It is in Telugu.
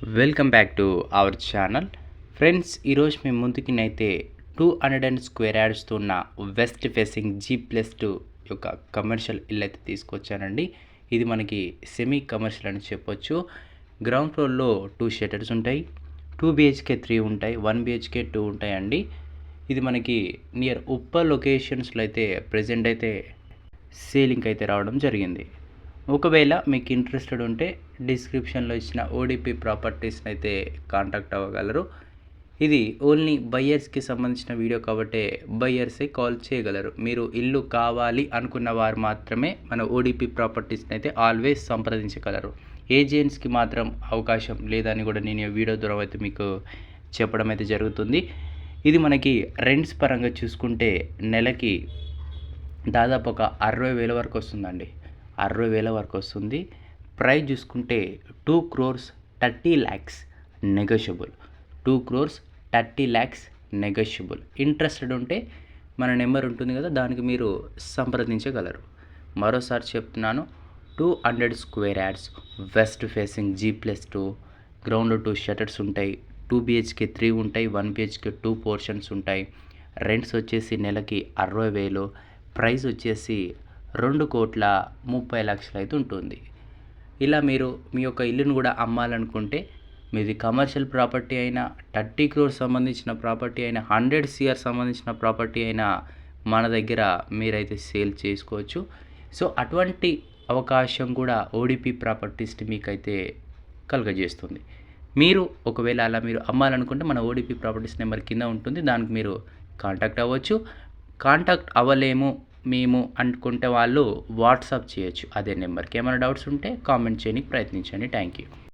Welcome back to our channel friends ఈరోజు మేము ముందుకినైతే టూ హండ్రెడ్ అండ్ స్క్వేర్ యార్డ్స్తో ఉన్న west facing G plus two యొక్క కమర్షియల్ ఇల్లు అయితే తీసుకొచ్చానండి. ఇది మనకి సెమీ కమర్షియల్ అని చెప్పొచ్చు. గ్రౌండ్ ఫ్లోర్లో టూ షెటర్స్ ఉంటాయి. టూ బిహెచ్కే త్రీ ఉంటాయి. వన్ బిహెచ్కే టూ ఉంటాయండి. ఇది మనకి నియర్ ఉప్ప లొకేషన్స్లో అయితే ప్రజెంట్ అయితే సేలింగ్ అయితే రావడం జరిగింది. ఒకవేళ మీకు ఇంట్రెస్టెడ్ ఉంటే డిస్క్రిప్షన్లో ఇచ్చిన ఓడిపి ప్రాపర్టీస్ని అయితే కాంటాక్ట్ అవ్వగలరు. ఇది ఓన్లీ బయ్యర్స్కి సంబంధించిన వీడియో కాబట్టి బయ్యర్సే కాల్ చేయగలరు. మీరు ఇల్లు కావాలి అనుకున్న వారు మాత్రమే మన ఓడిపి ప్రాపర్టీస్ని అయితే ఆల్వేస్ సంప్రదించగలరు. ఏజెంట్స్కి మాత్రం అవకాశం లేదని కూడా నేను వీడియో ద్వారా అయితే మీకు చెప్పడం అయితే జరుగుతుంది. ఇది మనకి రెంట్స్ పరంగా చూసుకుంటే నెలకి దాదాపు ఒక అరవై వేల వరకు వస్తుందండి. అరవై వేల వరకు వస్తుంది ప్రైస్ చూసుకుంటే two crores thirty lakhs negotiable. Two crores thirty lakhs negotiable. Interested ఉంటే మన నెంబర్ ఉంటుంది కదా దానికి మీరు సంప్రదించగలరు. మరోసారి చెప్తున్నాను two hundred square yards west facing G plus two ground two shutters ఉంటాయి టూ బిహెచ్కే త్రీ ఉంటాయి వన్ బిహెచ్కే టూ పోర్షన్స్ ఉంటాయి. రెంట్స్ వచ్చేసి నెలకి అరవై వేలు ప్రైస్ వచ్చేసి రెండు కోట్ల ముప్పై లక్షలు అయితే ఉంటుంది ఇలా మీరు మీ యొక్క ఇల్లును కూడా అమ్మాలనుకుంటే మీది కమర్షియల్ ప్రాపర్టీ అయినా థర్టీ క్రోర్స్ సంబంధించిన ప్రాపర్టీ అయినా హండ్రెడ్ సిఆర్ సంబంధించిన ప్రాపర్టీ అయినా మన దగ్గర మీరైతే సేల్ చేసుకోవచ్చు. సో అటువంటి అవకాశం కూడా ఓడిపి ప్రాపర్టీస్ మీకైతే కలుగజేస్తుంది. మీరు ఒకవేళ అలా మీరు అమ్మాలనుకుంటే మన ఓడిపి ప్రాపర్టీస్ నెంబర్ కింద ఉంటుంది. దానికి మీరు కాంటాక్ట్ అవ్వచ్చు. కాంటాక్ట్ అవ్వలేము మేము అనుకుంటే వాళ్ళు వాట్సాప్ చేయొచ్చు అదే నెంబర్కి. ఏమైనా డౌట్స్ ఉంటే కామెంట్ చేయడానికి ప్రయత్నించండి. Thank you